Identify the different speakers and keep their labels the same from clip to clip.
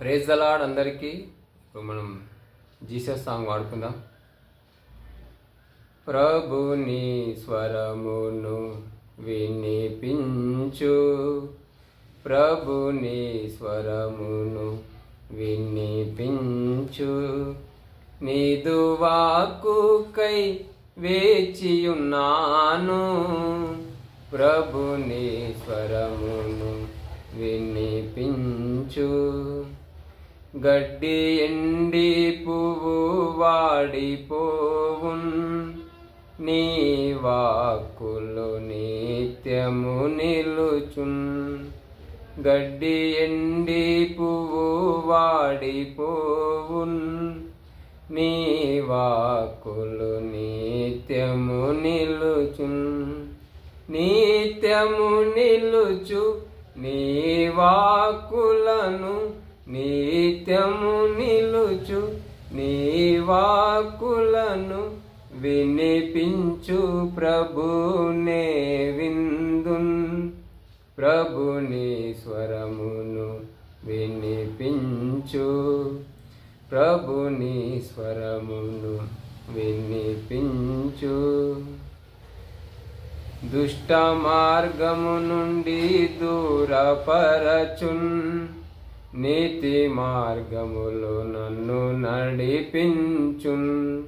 Speaker 1: Praise the Lord అందరికీ. ఇప్పుడు మనం జీసస్ సాంగ్ వాడుకుందాం. ప్రభుని స్వరమును వినిపించు. ప్రభుని స్వరమును వినిపించు. నీదు వాక్కుకై వేచియున్నాను. ప్రభుని స్వరమును వినిపించు. గడ్డి ఎండి పువ్వు వాడిపోవున్. నీ వాక్కులు నిత్యము నిలుచున్. గడ్డి ఎండి పువ్వు వాడిపోవున్. నీ వాక్కులు నిత్యము నిలుచున్. నిత్యము నిలుచు నీ వాకులను నిత్యము నిలుచు నీ వాకులను వినిపించు ప్రభునే విందున్. ప్రభుని స్వరమును వినిపించు. ప్రభుని స్వరమును వినిపించు. దుష్ట మార్గము నుండి దూరపరచున్. నీతి మార్గములో నన్ను నడిపించున్.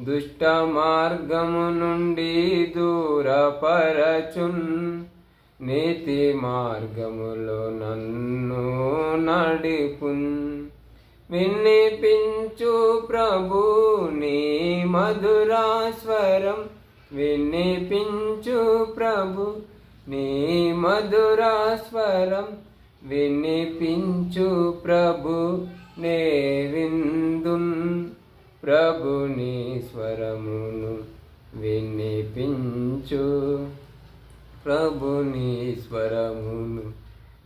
Speaker 1: దుష్ట మార్గము నుండి దూరపరచున్. నీతి మార్గములో నన్ను నడిపున్. వినిపించు ప్రభు నీ మధురా స్వరం వినిపించు ప్రభు నీ మధురా స్వరం వినిపించు ప్రభు నే విందున్. ప్రభుని స్వరమును వినిపించు. ప్రభుని స్వరమును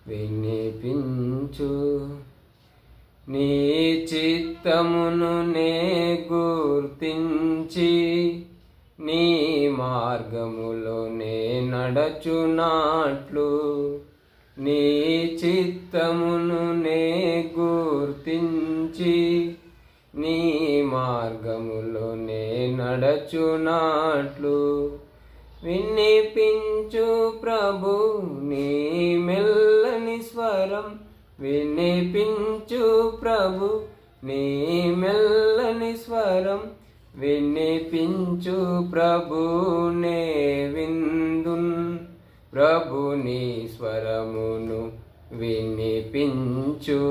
Speaker 1: వినిపించు. నీ చిత్తమును నే గుర్తించి నీ మార్గములోనే నడచునాట్లు. నీ చిత్తమును నే గుర్తించి నీ మార్గములోనే నడచునాట్లు. వినిపించు ప్రభు నీ మెల్లని స్వరం. వినిపించు ప్రభు నీ మెల్లని స్వరం. వినిపించు ప్రభునే విందున్ ప్రభుని స్వరమును వినిపించు.